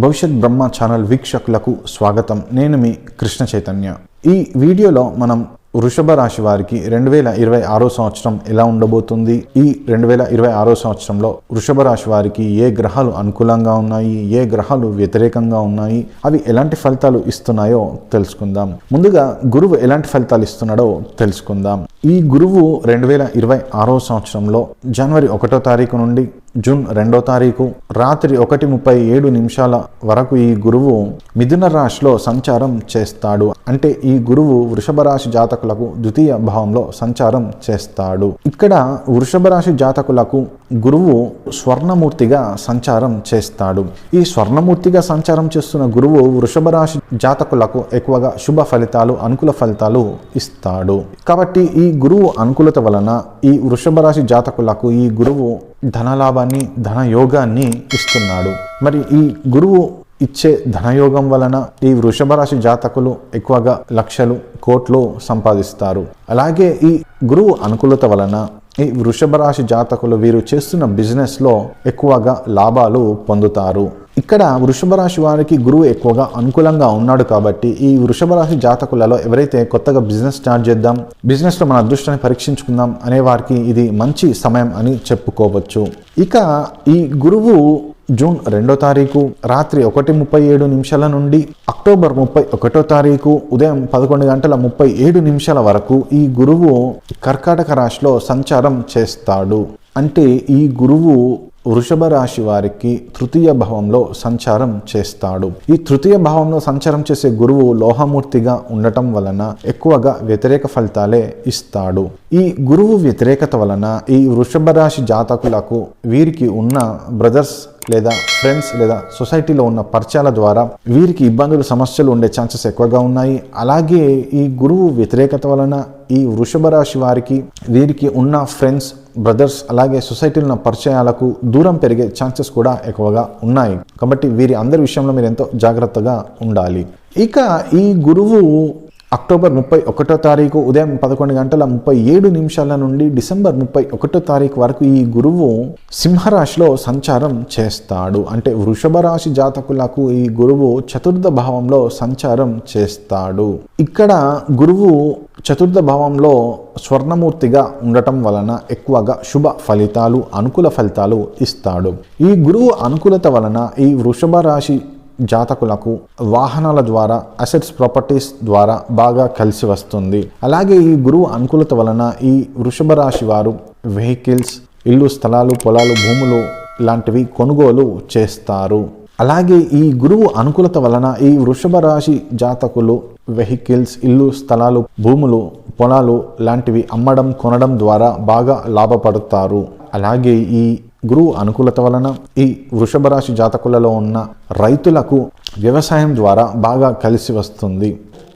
భవిష్యత్ బ్రహ్మ ఛానల్ వీక్షకులకు స్వాగతం. నేను మీ కృష్ణ చైతన్య. ఈ వీడియోలో మనం వృషభ రాశి వారికి రెండు వేల ఇరవై ఆరో సంవత్సరం ఎలా ఉండబోతుంది? ఈ రెండు వేల ఇరవై ఆరో సంవత్సరంలో వృషభ రాశి వారికి ఏ గ్రహాలు అనుకూలంగా ఉన్నాయి? ఏ గ్రహాలు వ్యతిరేకంగా ఉన్నాయి? అవి ఎలాంటి ఫలితాలు ఇస్తున్నాయో తెలుసుకుందాం. ముందుగా గురువు ఎలాంటి ఫలితాలు ఇస్తున్నాడో తెలుసుకుందాం. ఈ గురువు రెండు వేల ఇరవై ఆరో సంవత్సరంలో జనవరి ఒకటో తారీఖు నుండి జూన్ రెండో తారీఖు రాత్రి ఒకటి ముప్పై ఏడు నిమిషాల వరకు ఈ గురువు మిథున రాశిలో సంచారం చేస్తాడు. అంటే ఈ గురువు వృషభ రాశి జాతకులకు ద్వితీయ భావంలో సంచారం చేస్తాడు. ఇక్కడ వృషభ రాశి జాతకులకు గురువు స్వర్ణమూర్తిగా సంచారం చేస్తాడు. ఈ స్వర్ణమూర్తిగా సంచారం చేస్తున్న గురువు వృషభ రాశి జాతకులకు ఎక్కువగా శుభ ఫలితాలు అనుకూల ఫలితాలు ఇస్తాడు. కాబట్టి ఈ గురువు అనుకూలత వలన ఈ వృషభ రాశి జాతకులకు ఈ గురువు ధనలాభాన్ని ధనయోగాన్ని ఇస్తున్నాడు. మరి ఈ గురువు ఇచ్చే ధనయోగం వలన ఈ వృషభ రాశి జాతకులు ఎక్కువగా లక్షలు కోట్లు సంపాదిస్తారు. అలాగే ఈ గురువు అనుకూలత వలన ఈ వృషభ రాశి జాతకులు వీరు చేస్తున్న బిజినెస్లో ఎక్కువగా లాభాలు పొందుతారు. ఇక్కడ వృషభ రాశి వారికి గురువు ఎక్కువగా అనుకూలంగా ఉన్నాడు కాబట్టి ఈ వృషభ రాశి జాతకులలో ఎవరైతే కొత్తగా బిజినెస్ స్టార్ట్ చేద్దాం బిజినెస్లో మన అదృష్టాన్ని పరీక్షించుకుందాం అనే వారికి ఇది మంచి సమయం అని చెప్పుకోవచ్చు. ఇక ఈ గురువు జూన్ రెండో తారీఖు రాత్రి ఒకటి ముప్పై ఏడు నిమిషాల నుండి అక్టోబర్ ముప్పై ఒకటో తారీఖు ఉదయం పదకొండు గంటల ముప్పై ఏడు నిమిషాల వరకు ఈ గురువు కర్కాటక రాశిలో సంచారం చేస్తాడు. అంటే ఈ గురువు వృషభ రాశి వారికి తృతీయ భావంలో సంచారం చేస్తాడు. ఈ తృతీయ భావంలో సంచారం చేసే గురువు లోహమూర్తిగా ఉండటం వలన ఎక్కువగా వ్యతిరేక ఫలితాలే ఇస్తాడు. ఈ గురువు వ్యతిరేకత వలన ఈ వృషభ రాశి జాతకులకు వీరికి ఉన్న బ్రదర్స్ లేదా ఫ్రెండ్స్ లేదా సొసైటీలో ఉన్న పరిచయాల ద్వారా వీరికి ఇబ్బందులు సమస్యలు ఉండే ఛాన్సెస్ ఎక్కువగా ఉన్నాయి. అలాగే ఈ గురువు వ్యతిరేకత వలన ఈ వృషభ రాశి వారికి వీరికి ఉన్న ఫ్రెండ్స్ బ్రదర్స్ అలాగే సొసైటీలో ఉన్న పరిచయాలకు దూరం పెరిగే ఛాన్సెస్ కూడా ఎక్కువగా ఉన్నాయి. కాబట్టి వీరి అందరి విషయంలో మీరు ఎంతో జాగ్రత్తగా ఉండాలి. ఇక ఈ గురువు అక్టోబర్ ముప్పై ఒకటో తారీఖు ఉదయం పదకొండు గంటల ముప్పై ఏడు నిమిషాల నుండి డిసెంబర్ ముప్పై ఒకటో తారీఖు వరకు ఈ గురువు సింహరాశిలో సంచారం చేస్తాడు. అంటే వృషభ రాశి జాతకులకు ఈ గురువు చతుర్థ భావంలో సంచారం చేస్తాడు. ఇక్కడ గురువు చతుర్థ భావంలో స్వర్ణమూర్తిగా ఉండటం వలన ఎక్కువగా శుభ ఫలితాలు అనుకూల ఫలితాలు ఇస్తాడు. ఈ గురువు అనుకూలత వలన ఈ వృషభ రాశి జాతకులకు వాహనాల ద్వారా అసెట్స్ ప్రాపర్టీస్ ద్వారా బాగా కలిసి వస్తుంది. అలాగే ఈ గురువు అనుకూలత వలన ఈ వృషభ రాశి వారు వెహికల్స్ ఇల్లు స్థలాలు పొలాలు భూములు లాంటివి కొనుగోలు చేస్తారు. అలాగే ఈ గురువు అనుకూలత వలన ఈ వృషభ రాశి జాతకులు వెహికల్స్ ఇల్లు స్థలాలు భూములు పొలాలు లాంటివి అమ్మడం కొనడం ద్వారా బాగా లాభపడతారు. అలాగే ఈ గురువు అనుకూలత వలన ఈ వృషభ రాశి జాతకులలో ఉన్న రైతులకు వ్యవసాయం ద్వారా బాగా కలిసి వస్తుంది.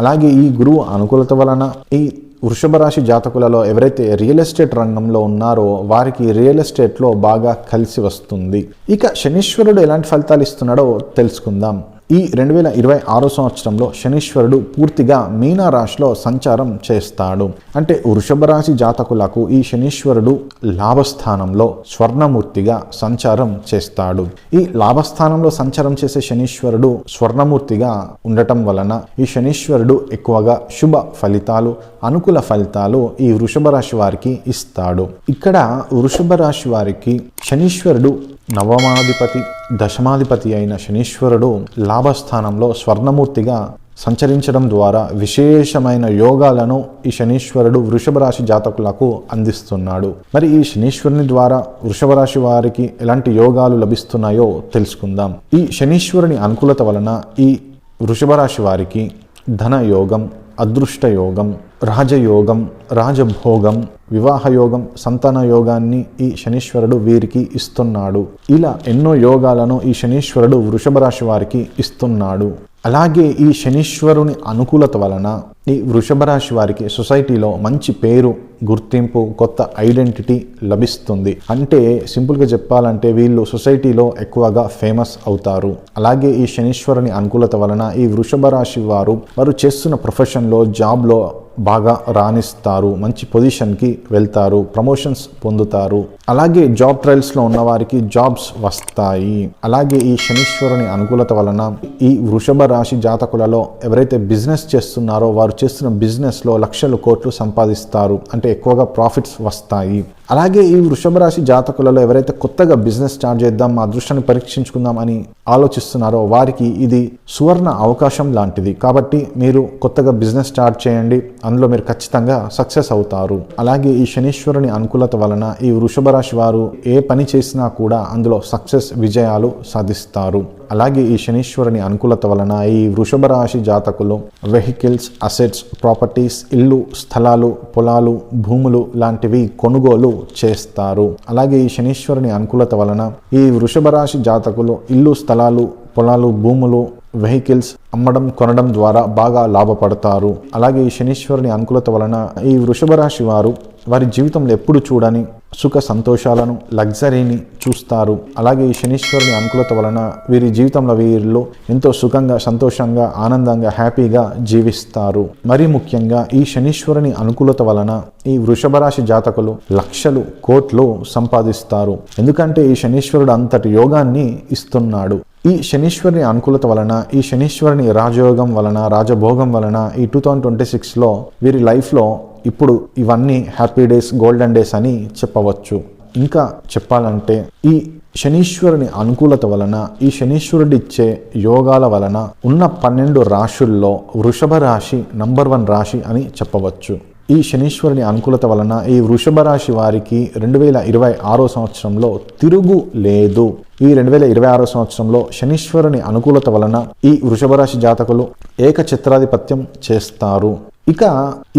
అలాగే ఈ గురువు అనుకూలత వలన ఈ వృషభ రాశి జాతకులలో ఎవరైతే రియల్ ఎస్టేట్ రంగంలో ఉన్నారో వారికి రియల్ ఎస్టేట్లో బాగా కలిసి వస్తుంది. ఇక శనీశ్వరుడు ఎలాంటి ఫలితాలు ఇస్తున్నాడో తెలుసుకుందాం. ఈ రెండు వేల ఇరవై ఆరో సంవత్సరంలో శనీశ్వరుడు పూర్తిగా మీనా రాశిలో సంచారం చేస్తాడు. అంటే వృషభ రాశి జాతకులకు ఈ శనీశ్వరుడు లాభస్థానంలో స్వర్ణమూర్తిగా సంచారం చేస్తాడు. ఈ లాభస్థానంలో సంచారం చేసే శనీశ్వరుడు స్వర్ణమూర్తిగా ఉండటం వలన ఈ శనీశ్వరుడు ఎక్కువగా శుభ ఫలితాలు అనుకూల ఫలితాలు ఈ వృషభ రాశి వారికి ఇస్తాడు. ఇక్కడ వృషభ రాశి వారికి శనీశ్వరుడు నవమాధిపతి దశమాధిపతి అయిన శనీశ్వరుడు లాభస్థానంలో స్వర్ణమూర్తిగా సంచరించడం ద్వారా విశేషమైన యోగాలను ఈ శనీశ్వరుడు వృషభ రాశి జాతకులకు అందిస్తున్నాడు. మరి ఈ శనీశ్వరుని ద్వారా వృషభ రాశి వారికి ఎలాంటి యోగాలు లభిస్తున్నాయో తెలుసుకుందాం. ఈ శనీశ్వరుని అనుకూలత వలన ఈ వృషభ రాశి వారికి ధన యోగం అదృష్టయోగం రాజయోగం రాజభోగం వివాహయోగం సంతాన యోగాన్ని ఈ శనీశ్వరుడు వీరికి ఇస్తున్నాడు. ఇలా ఎన్నో యోగాలను ఈ శనీశ్వరుడు వృషభ రాశి వారికి ఇస్తున్నాడు. అలాగే ఈ శనీశ్వరుని అనుకూలత వలన ఈ వృషభ రాశి వారికి సొసైటీలో మంచి పేరు గుర్తింపు కొత్త ఐడెంటిటీ లభిస్తుంది. అంటే సింపుల్గా చెప్పాలంటే వీళ్ళు సొసైటీలో ఎక్కువగా ఫేమస్ అవుతారు. అలాగే ఈ శనీశ్వరుని అనుకూలత వలన ఈ వృషభ రాశి వారు వారు చేస్తున్న ప్రొఫెషన్లో జాబ్లో బాగా రాణిస్తారు. మంచి పొజిషన్కి వెళ్తారు ప్రమోషన్స్ పొందుతారు. అలాగే జాబ్ ట్రయల్స్లో ఉన్న వారికి జాబ్స్ వస్తాయి. అలాగే ఈ శనీశ్వరుని అనుకూలత వలన ఈ వృషభ రాశి జాతకులలో ఎవరైతే బిజినెస్ చేస్తున్నారో వారు చేస్తున్న బిజినెస్లో లక్షలు కోట్లు సంపాదిస్తారు. అంటే ఎక్కువగా ప్రాఫిట్స్ వస్తాయి. అలాగే ఈ వృషభ రాశి జాతకులలో ఎవరైతే కొత్తగా బిజినెస్ స్టార్ట్ చేద్దాం మా అదృష్టాన్ని పరీక్షించుకుందాం అని ఆలోచిస్తున్నారో వారికి ఇది సువర్ణ అవకాశం లాంటిది. కాబట్టి మీరు కొత్తగా బిజినెస్ స్టార్ట్ చేయండి. అందులో మీరు ఖచ్చితంగా సక్సెస్ అవుతారు. అలాగే ఈ శనీశ్వరుని అనుకూలత వలన ఈ వృషభ రాశి వారు ఏ పని చేసినా కూడా అందులో సక్సెస్ విజయాలు సాధిస్తారు. అలాగే ఈ శనీశ్వరుని అనుకూలత వలన ఈ వృషభ రాశి జాతకులు వెహికల్స్ అసెట్స్ ప్రాపర్టీస్ ఇల్లు స్థలాలు పొలాలు భూములు లాంటివి కొనుగోలు చేస్తారు. అలాగే ఈ శనీశ్వరుని అనుకూలత వలన ఈ వృషభ రాశి జాతకులు ఇల్లు స్థలాలు పొలాలు భూములు వెహికల్స్ అమ్మడం కొనడం ద్వారా బాగా లాభపడతారు. అలాగే ఈ శనీశ్వరుని అనుకూలత వలన ఈ వృషభ రాశి వారు వారి జీవితంలో ఎప్పుడు చూడని సుఖ సంతోషాలను లగ్జరీని చూస్తారు. అలాగే ఈ శనీశ్వరుని అనుకూలత వలన వీరి జీవితంలో వీరిలో ఎంతో సుఖంగా సంతోషంగా ఆనందంగా హ్యాపీగా జీవిస్తారు. మరీ ముఖ్యంగా ఈ శనీశ్వరుని అనుకూలత వలన ఈ వృషభ రాశి జాతకులు లక్షలు కోట్లు సంపాదిస్తారు. ఎందుకంటే ఈ శనీశ్వరుడు అంతటి యోగాన్ని ఇస్తున్నాడు. ఈ శనీశ్వరుని అనుకూలత వలన ఈ శనీశ్వరుని రాజయోగం వలన రాజభోగం వలన ఈ టూ థౌజండ్ ట్వంటీ సిక్స్లో వీరి లైఫ్లో ఇప్పుడు ఇవన్నీ హ్యాపీ డేస్ గోల్డెన్ డేస్ అని చెప్పవచ్చు. ఇంకా చెప్పాలంటే ఈ శనీశ్వరుని అనుకూలత వలన ఈ శనీశ్వరుడు ఇచ్చే యోగాల వలన ఉన్న పన్నెండు రాశుల్లో వృషభ రాశి నంబర్ వన్ రాశి అని చెప్పవచ్చు. ఈ శనీశ్వరుని అనుకూలత వలన ఈ వృషభ రాశి వారికి రెండు వేల ఇరవై ఆరో సంవత్సరంలో తిరుగు లేదు. ఈ రెండు వేల ఇరవై ఆరో సంవత్సరంలో శనీశ్వరుని అనుకూలత వలన ఈ వృషభ రాశి జాతకులు ఏక చిత్రాధిపత్యం చేస్తారు. ఇక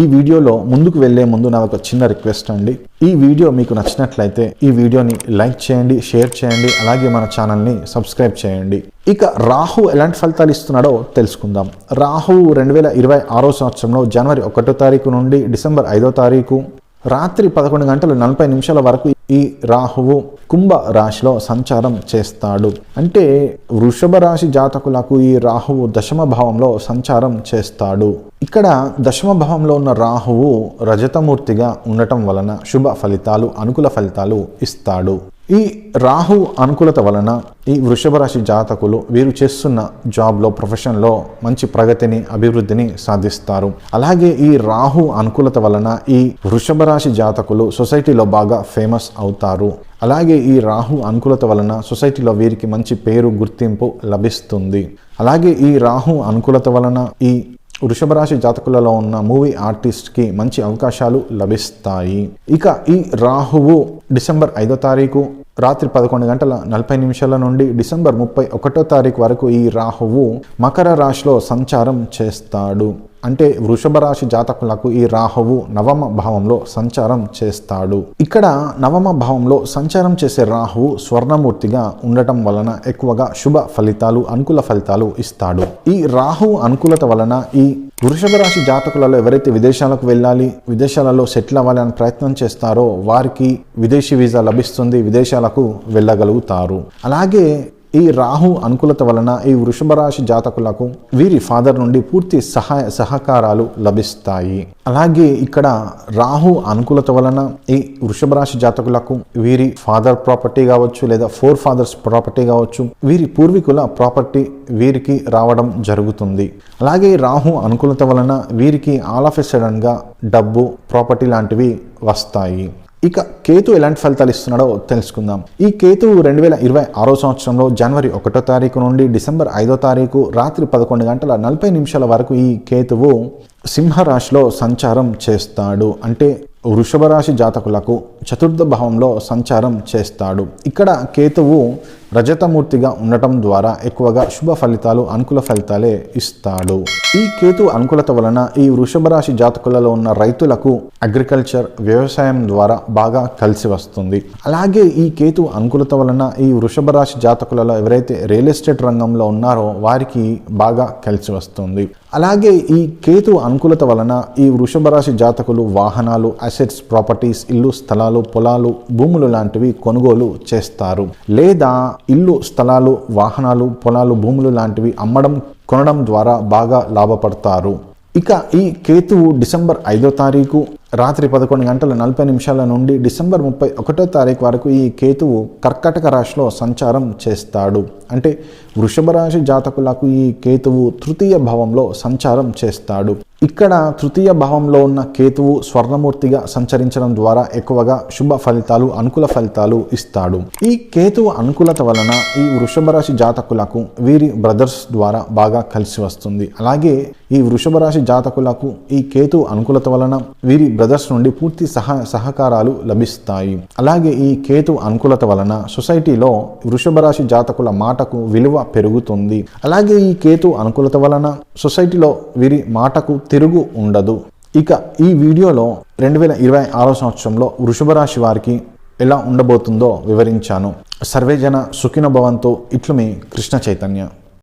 ఈ వీడియోలో ముందుకు వెళ్ళే ముందు నా ఒక చిన్న రిక్వెస్ట్ అండి. ఈ వీడియో మీకు నచ్చినట్లయితే ఈ వీడియోని లైక్ చేయండి షేర్ చేయండి అలాగే మన ఛానల్ని సబ్స్క్రైబ్ చేయండి. ఇక రాహు ఎలాంటి ఫలితాలు ఇస్తున్నాడో తెలుసుకుందాం. రాహు రెండు వేల ఇరవై ఆరో సంవత్సరంలో జనవరి ఒకటో తారీఖు నుండి డిసెంబర్ ఐదో తారీఖు రాత్రి పదకొండు గంటల నలభై నిమిషాల వరకు ఈ రాహువు కుంభ రాశిలో సంచారం చేస్తాడు. అంటే వృషభ రాశి జాతకులకు ఈ రాహువు దశమ భావంలో సంచారం చేస్తాడు. ఇక్కడ దశమ భావంలో ఉన్న రాహువు రజతమూర్తిగా ఉండటం వలన శుభ ఫలితాలు అనుకూల ఫలితాలు ఇస్తాడు. ఈ రాహు అనుకూలత వలన ఈ వృషభ రాశి జాతకులు వీరు చేస్తున్న జాబ్లో ప్రొఫెషన్లో మంచి ప్రగతిని అభివృద్ధిని సాధిస్తారు. అలాగే ఈ రాహు అనుకూలత వలన ఈ వృషభ రాశి జాతకులు సొసైటీలో బాగా ఫేమస్ అవుతారు. అలాగే ఈ రాహు అనుకూలత వలన సొసైటీలో వీరికి మంచి పేరు గుర్తింపు లభిస్తుంది. అలాగే ఈ రాహు అనుకూలత వలన ఈ వృషభ రాశి జాతకులలో ఉన్న మూవీ ఆర్టిస్ట్కి మంచి అవకాశాలు లభిస్తాయి. ఇక ఈ రాహువు డిసెంబర్ ఐదో తారీఖు రాత్రి పదకొండు గంటల నలభై నిమిషాల నుండి డిసెంబర్ ముప్పై ఒకటో తారీఖు వరకు ఈ రాహువు మకర రాశిలో సంచారం చేస్తాడు. అంటే వృషభ రాశి జాతకులకు ఈ రాహువు నవమ భావంలో సంచారం చేస్తాడు. ఇక్కడ నవమ భావంలో సంచారం చేసే రాహువు స్వర్ణమూర్తిగా ఉండటం వలన ఎక్కువగా శుభ ఫలితాలు అనుకూల ఫలితాలు ఇస్తాడు. ఈ రాహువు అనుకూలత వలన ఈ వృషభ రాశి జాతకులలో ఎవరైతే విదేశాలకు వెళ్ళాలి విదేశాలలో సెటిల్ అవ్వాలని ప్రయత్నం చేస్తారో వారికి విదేశీ వీసా లభిస్తుంది విదేశాలకు వెళ్ళగలుగుతారు. అలాగే ఈ రాహు అనుకూలత వలన ఈ వృషభ రాశి జాతకులకు వీరి ఫాదర్ నుండి పూర్తి సహాయ సహకారాలు లభిస్తాయి. అలాగే ఇక్కడ రాహు అనుకూలత వలన ఈ వృషభ రాశి జాతకులకు వీరి ఫాదర్ ప్రాపర్టీ కావచ్చు లేదా ఫోర్ ఫాదర్స్ ప్రాపర్టీ కావచ్చు వీరి పూర్వీకుల ప్రాపర్టీ వీరికి రావడం జరుగుతుంది. అలాగే రాహు అనుకూలత వలన వీరికి ఆల్ ఆఫ్ ఎ సడన్గా డబ్బు ప్రాపర్టీ లాంటివి వస్తాయి. ఇక కేతు ఎలాంటి ఫలితాలు ఇస్తున్నాడో తెలుసుకుందాం. ఈ కేతువు రెండు వేల ఇరవై ఆరో సంవత్సరంలో జనవరి ఒకటో తారీఖు నుండి డిసెంబర్ ఐదో తారీఖు రాత్రి పదకొండు గంటల నలభై నిమిషాల వరకు ఈ కేతువు సింహరాశిలో సంచారం చేస్తాడు. అంటే వృషభ రాశి జాతకులకు చతుర్థ భావంలో సంచారం చేస్తాడు. ఇక్కడ కేతువు రజతమూర్తిగా ఉండటం ద్వారా ఎక్కువగా శుభ ఫలితాలు అనుకూల ఫలితాలే ఇస్తాడు. ఈ కేతు అనుకూలత వలన ఈ వృషభ రాశి జాతకులలో ఉన్న రైతులకు అగ్రికల్చర్ వ్యవసాయం ద్వారా బాగా కలిసి వస్తుంది. అలాగే ఈ కేతు అనుకూలత వలన ఈ వృషభ రాశి జాతకులలో ఎవరైతే రియల్ ఎస్టేట్ రంగంలో ఉన్నారో వారికి బాగా కలిసి వస్తుంది. అలాగే ఈ కేతు అనుకూలత వలన ఈ వృషభ రాశి జాతకులు వాహనాలు అసెట్స్ ప్రాపర్టీస్ ఇల్లు స్థలాలు పొలాలు భూములు లాంటివి కొనుగోలు చేస్తారు. లేదా ఇల్లు స్థలాలు వాహనాలు పొలాలు భూములు లాంటివి అమ్మడం కొనడం ద్వారా బాగా లాభపడతారు. ఇక ఈ కేతువు డిసెంబర్ ఐదో తారీఖు రాత్రి పదకొండు గంటల నలభై నిమిషాల నుండి డిసెంబర్ ముప్పై ఒకటో తారీఖు వరకు ఈ కేతువు కర్కటక రాశిలో సంచారం చేస్తాడు. అంటే వృషభ రాశి జాతకులకు ఈ కేతువు తృతీయ భావంలో సంచారం చేస్తాడు. ఇక్కడ తృతీయ భావంలో ఉన్న కేతువు స్వర్ణమూర్తిగా సంచరించడం ద్వారా ఎక్కువగా శుభ ఫలితాలు అనుకూల ఫలితాలు ఇస్తాడు. ఈ కేతువు అనుకూలత వలన ఈ వృషభ రాశి జాతకులకు వీరి బ్రదర్స్ ద్వారా బాగా కలిసి వస్తుంది. అలాగే ఈ వృషభ రాశి జాతకులకు ఈ కేతు అనుకూలత వలన వీరి బ్రదర్స్ నుండి పూర్తి సహ సహకారాలు లభిస్తాయి. అలాగే ఈ కేతు అనుకూలత వలన సొసైటీలో వృషభ రాశి జాతకుల మాటకు విలువ పెరుగుతుంది. అలాగే ఈ కేతు అనుకూలత వలన సొసైటీలో వీరి మాటకు తిరుగు ఉండదు. ఇక ఈ వీడియోలో రెండు వేల ఇరవై ఆరో సంవత్సరంలో వృషభ రాశి వారికి ఎలా ఉండబోతుందో వివరించాను. సర్వేజన సుఖిన భవంతో ఇట్లు మీ కృష్ణ చైతన్య.